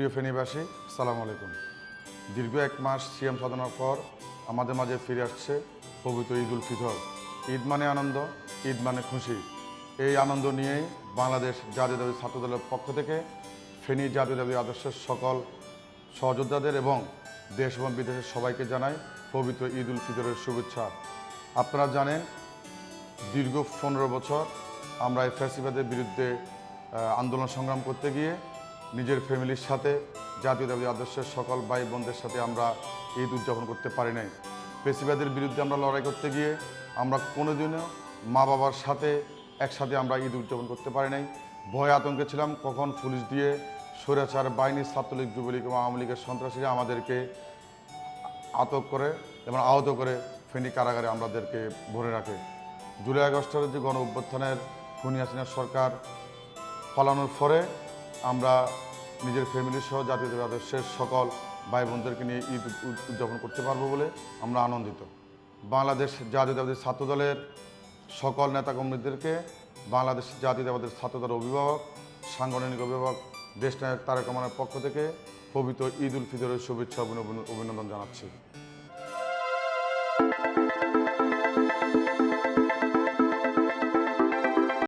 প্রিয় ফেনীবাসী সালাম আলাইকুম। দীর্ঘ এক মাস সিএম সাধনার পর আমাদের মাঝে ফিরে আসছে পবিত্র ঈদ উল ফিতর। ঈদ মানে আনন্দ, ঈদ মানে খুশি। এই আনন্দ নিয়েই বাংলাদেশ জাতীয়তাবাদী ছাত্রদলের পক্ষ থেকে ফেনী জাতীয় দাবি আদর্শের সকল সহযোদ্ধাদের এবং দেশ এবং বিদেশের সবাইকে জানাই পবিত্র ঈদ উল ফিতরের শুভেচ্ছা। আপনারা জানেন, দীর্ঘ পনেরো বছর আমরা এই ফ্যাসিবাদের বিরুদ্ধে আন্দোলন সংগ্রাম করতে গিয়ে নিজের ফ্যামিলির সাথে জাতীয়তাবাদী আদর্শের সকল ভাই বোনদের সাথে আমরা ঈদ উদযাপন করতে পারি নাই। ফ্যাসিবাদের বিরুদ্ধে আমরা লড়াই করতে গিয়ে আমরা কোনোদিনও মা বাবার সাথে, একসাথে আমরা ঈদ উদযাপন করতে পারি নাই। ভয় আতঙ্কে ছিলাম, কখন পুলিশ দিয়ে স্বৈরাচার বাহিনী ছাত্রলীগ, যুবলীগ এবং আওয়ামী লীগের সন্ত্রাসীরা আমাদেরকে আটক করে এবং আহত করে ফেনী কারাগারে আমাদেরকে ভরে রাখে। জুলাই আগস্টের যে গণ অভ্যুত্থানের খুনি হাসিনার সরকার পালানোর পরে আমরা নিজের ফ্যামিলি সহ জাতীয় আদর্শের সকল ভাই বোনদেরকে নিয়ে ঈদ উদযাপন করতে পারব বলে আমরা আনন্দিত। বাংলাদেশ জাতীয়তাবাদী ছাত্রদলের সকল নেতাকর্মীদেরকে বাংলাদেশ জাতীয়তাবাদের ছাত্রদলের অভিভাবক, সাংগঠনিক অভিভাবক, দেশ নায়ক তারেক রহমানের পক্ষ থেকে পবিত্র ঈদ উল ফিতরের শুভেচ্ছা অভিনন্দন জানাচ্ছি।